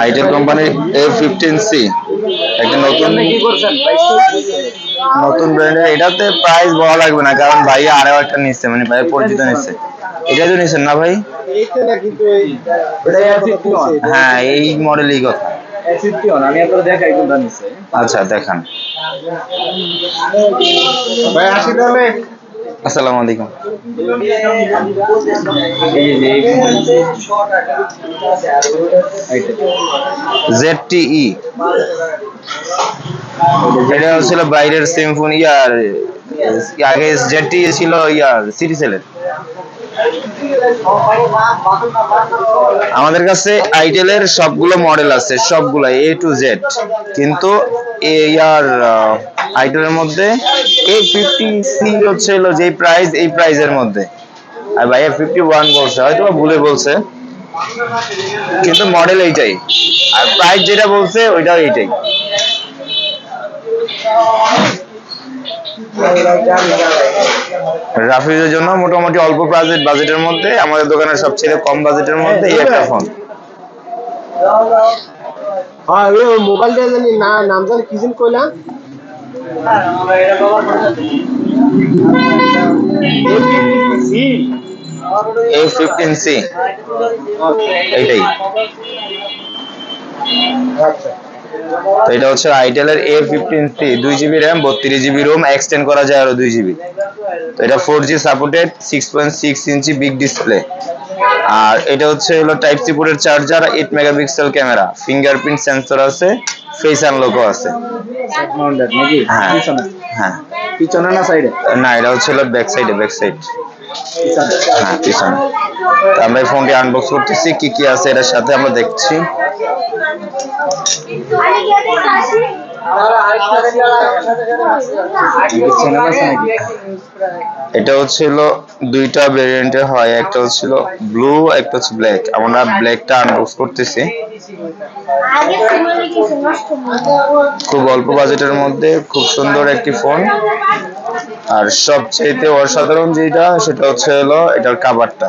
Itel company A fifteen C একটা নতুন নতুন ব্র্যান্ডের এটাতে প্রাইস বলা লাগবে না, কারণ ভাইয়া আরও একটা নিচ্ছে মানে ভাইয়া পরিচিত নিচ্ছে। এটা তো নিচ্ছেন না ভাই? হ্যাঁ এই মডেলই কথা। আমি আপনার দেখাই কোনটা নিচ্ছে আচ্ছা দেখান। ভাই আসি তাহলে। আসসালামু আলাইকুম। এই যে এই জেড টি ই এটা ছিল বাইরের সিম্ফনি ইয়ার আগে জেড টি ছিল ইয়ার সিটি সেলের আমাদের কাছে আইটেলের সবগুলো মডেল আছে সবগুলো এ টু জেড কিন্তু ইয়ার আইটেলের মধ্যে এ ফিফটি সি হচ্ছে হলো যে প্রাইস এই প্রাইজের মধ্যে। আর ভাইয়া ফিফটি ওয়ান বলছে হয়তো ভুলে বলছে, কিন্তু মডেল এইটাই। আর প্রাইস যেটা বলছে, ওইটাও এইটাই। রাফিজের জন্য মোটামুটি অল্প বাজেট বাজেটের মধ্যে। আমাদের দোকানের সবচেয়ে কম বাজেটের মধ্যে এই একটা ফোন হ্যাঁ মোবাইলটা জানি না নাম জানি কি যেন কইলাম এ ফিফটিন সি এইটাই। তো এটা হচ্ছে আইটেলের এ ফিফটিন সি দুই জিবি র্যাম বত্রিশ জিবি রোম এক্সটেন্ড করা যায় আরও দুই জিবি তো এটা four G supported six point six inch big display আর এটা হচ্ছে হলো টাইপ সি পোর্টের charger eight megapixel camera fingerprint sensor আছে ফেস আনলকও আছে। হ্যাঁ। হ্যাঁ। পিছনে না সাইডে না এটা হচ্ছে হলো ব্যাক সাইডে ব্যাক সাইড হ্যাঁ পিছনে। আমরা এই ফোনটি আনবক্স করতেছি কি কি আছে এটার সাথে আমরা দেখছি। এটা হচ্ছিল দুইটা ভেরিয়েন্টের হয়, একটা হচ্ছিল ব্লু একটা হচ্ছে ব্ল্যাক আমরা ব্ল্যাকটা আনবক্স করতেছি। খুব অল্প বাজেটের মধ্যে, খুব সুন্দর একটি ফোন আর সবচেয়েতে অসাধারণ যেটা, সেটা হচ্ছে হলো এটার কাভারটা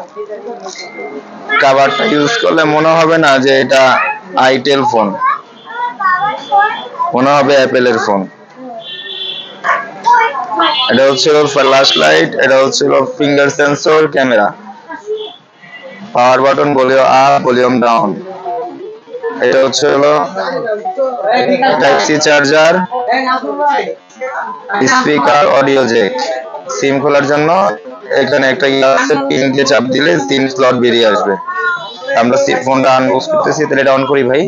কাভারটা ইউজ করলে মনে হবে না যে এটা আইটেল ফোন। মনে হবে অ্যাপেলের ফোন। এটা হচ্ছিল ফ্ল্যাশ লাইট এটা হচ্ছিল finger sensor, camera. Power button, volume up, volume down. এটা হচ্ছে হলো type C charger, speaker, audio jack SIM খোলার জন্য এখানে একটা ইয়ে আছে পিন দিয়ে চাপ দিলে তিন স্লট বেরিয়ে আসবে। আমরা ফোনটা আনবক্স করতেছি, তাহলে এটা অন করি ভাই।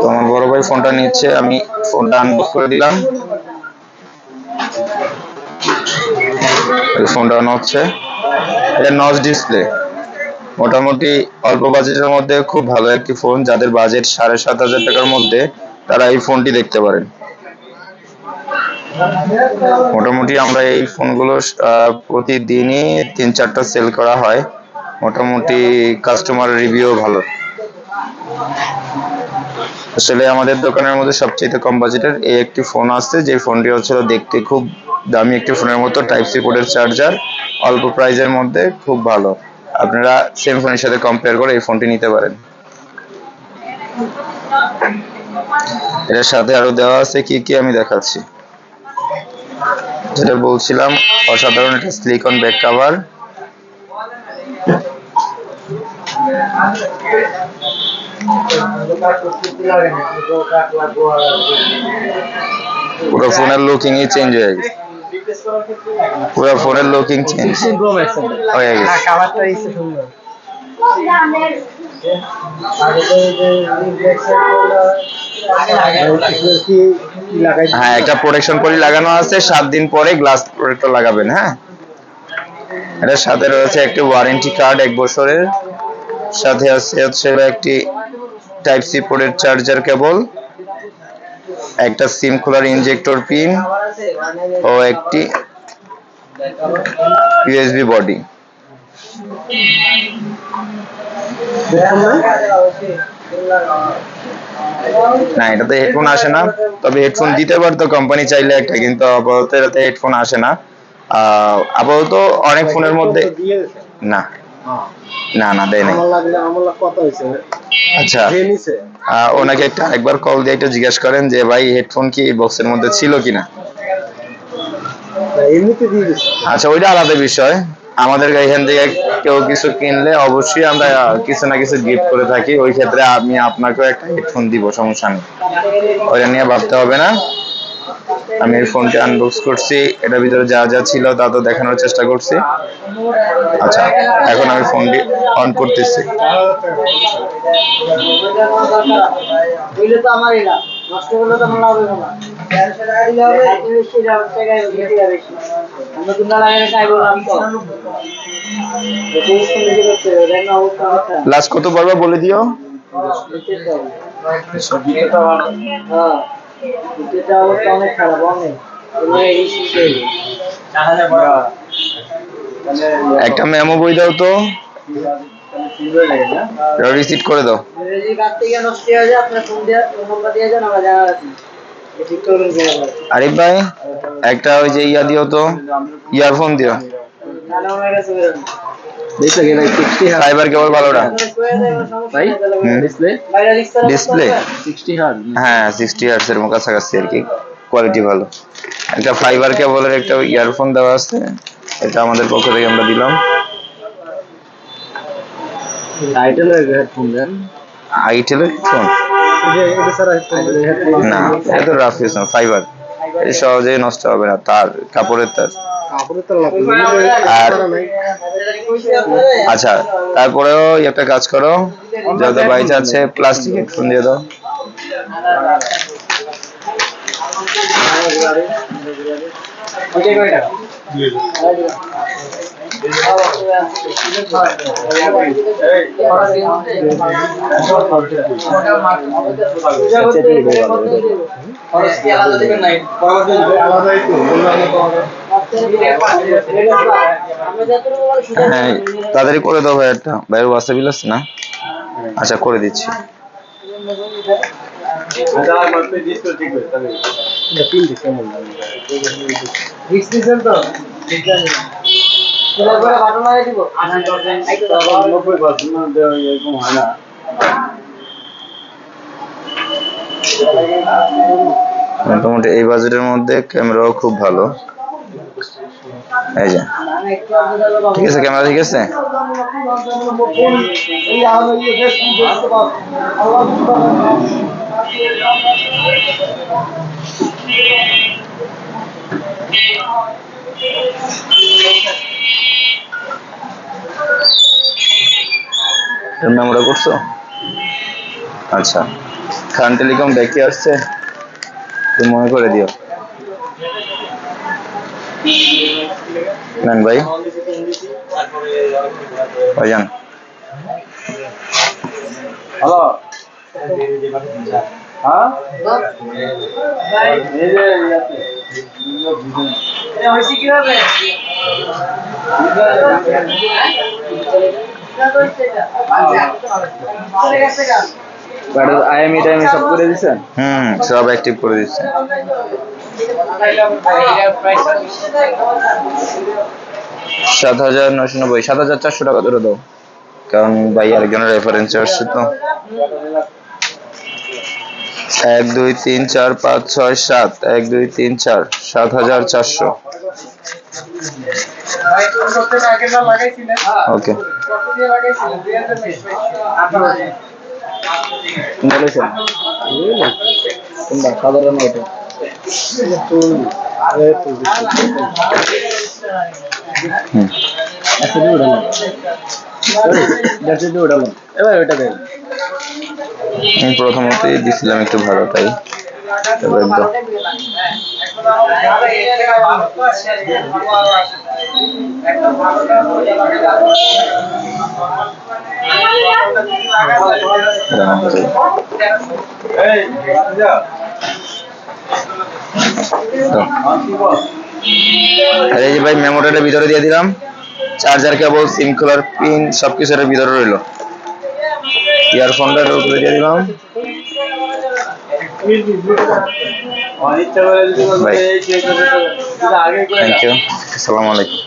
তো আমার বড় ভাই ফোনটা নিচ্ছে, আমি ফোনটা আনবক্স করে দিলাম। ফোনটা অন হচ্ছে। এটা নচ ডিসপ্লে মোটামুটি অল্প বাজেটের মধ্যে খুব ভালো একটি ফোন যাদের বাজেট সাড়ে সাত হাজার টাকার মধ্যে, তারা এই ফোনটি দেখতে পারেন। মোটামুটি আমরা এই ফোনগুলো প্রতিদিনই তিন চারটা সেল করা হয়। মোটামুটি কাস্টমার রিভিউ ভালো। আসলে আমাদের দোকানের মধ্যে সবচেয়ে কম বাজেটের এই একটি ফোন আছে যে ফোনটি হচ্ছিল দেখতে খুব দামি একটি ফোনের মতো টাইপ সি পোর্টের চার্জার অল্প প্রাইজের মধ্যে খুব ভালো। আপনারা সেম ফোনের সাথে কম্পেয়ার করে এই ফোনটি নিতে পারেন। এটার সাথে আরও দেওয়া আছে কি কি আমি দেখাচ্ছি। যেটা বলছিলাম অসাধারণ একটা সিলিকন ব্যাক কভার পুরো ফোনের লুকিংই চেঞ্জ হয়ে গেছে। পুরো ফোনের লুকিং চেঞ্জ হয়ে গেছে। হ্যাঁ একটা প্রোটেকশন পলি লাগানো আছে সাত দিন পরে গ্লাস প্রোটেক্টর লাগাবেন হ্যাঁ? এটার সাথে রয়েছে একটি ওয়ারেন্টি কার্ড এক বছরের। সাথে আছে হচ্ছে একটি টাইপ সি পোর্টের চার্জার কেবল একটা সিম খোলার ইনজেক্টর পিন ও একটি ইউএসবি বডি না এটাতে হেডফোন আসে না। তবে হেডফোন দিতে পারতো কোম্পানি চাইলে একটা কিন্তু আপাতত এটাতে হেডফোন আসে না। আপাতত অনেক ফোনের মধ্যে না। না না দেয় নাই। আচ্ছা। ওনাকে একটা একবার কল দিয়ে একটু জিজ্ঞেস করেন যে ভাই হেডফোন কি বক্সের মধ্যে ছিল কিনা? আচ্ছা ওইটা আলাদা বিষয়। আমাদের এখান থেকে কেউ কিছু কিনলে অবশ্যই আমরা কিছু না কিছু গিফট করে থাকি। ওই ক্ষেত্রে আমি আপনাকেও একটা হেডফোন দিব, সমস্যা নেই। ওইটা নিয়ে ভাবতে হবে না। আমি এই ফোনটি আনবক্স করছি। এটার ভিতরে যা যা ছিল তা তো দেখানোর চেষ্টা করছি। আচ্ছা এখন আমি ফোনটি অন করতেছি। তো আমার এটা নষ্ট করলে তো লাস্ট কত পড়বে বলে দিও। একটা মেমো বই দাও তো। রিসিট করে দাও। কাছ থেকে নষ্ট হয়ে যায়, আপনার ফোন দিয়ে নাম্বার দিয়ে যান, আমরা জানা আরিফ ভাই একটা ওই যে ইয়া দিও তো ইয়ারফোন দিও। ফাইবার কেবল ভালোটা। ভাই? ডিসপ্লে হ্যাঁ এর কাছাকাছি আর কি। কোয়ালিটি ভালো। একটা ফাইবার কেবলের একটা ইয়ারফোন দেওয়া আছে। এটা আমাদের পক্ষ থেকে আমরা দিলাম। টাইটেলের হেডফোন দেন। আইটেলের টাইটেলের হেডফোন না এটা রাফ ইউজ ফাইবার এই সহজেই নষ্ট হবে না তার কাপড়ের তার। আর আচ্ছা তারপরেও একটা কাজ করো যত বাইচ আছে প্লাস্টিক হেডফোন দিয়ে দাও। ওকে কয় হ্যাঁ তাড়াতাড়ি করে দাও ভাই একটা। ভাইয়ের হোয়াটসঅ্যাপ বিল আছে না? আচ্ছা করে দিচ্ছি। এটা তিন নব্বই পার্সেন্ট এরকম হয় না। মোটামুটি এই বাজেটের মধ্যে ক্যামেরাও খুব ভালো। এই যে। ঠিক আছে ক্যামেরা ঠিক আছে? এই আমাদের আমরা করছ? আচ্ছা খান টেলিকম দেখে আসছে? তো মনে করে দিও। নেন ভাই। ভাইজান। হ্যালো। হ্যাঁ। আইএমই টাইমে সব করে দিছেন? হুম সব অ্যাক্টিভ করে দিচ্ছে। সাত হাজার নয়শো নব্বই সাত হাজার চারশো টাকা ধরে দাও। কারণ ভাই আরেকজনের রেফারেন্সে আসছে তো। এক, দুই, তিন, চার, পাঁচ, ছয়, সাত। এক, দুই, তিন, চার। সাত হাজার চারশো। ওকে। সাধারণ ওটা আমি প্রথমত দিছিলাম একটু ভালো, তাই? ভাই মেমোরিটা ভিতরে দিয়ে দিলাম। চার্জার কেবল সিম খোলার পিন সবকিছু ভিতরে রইল। ইয়ারফোনটা উপরে দিয়ে দিলাম থ্যাংক ইউ আসসালামু আলাইকুম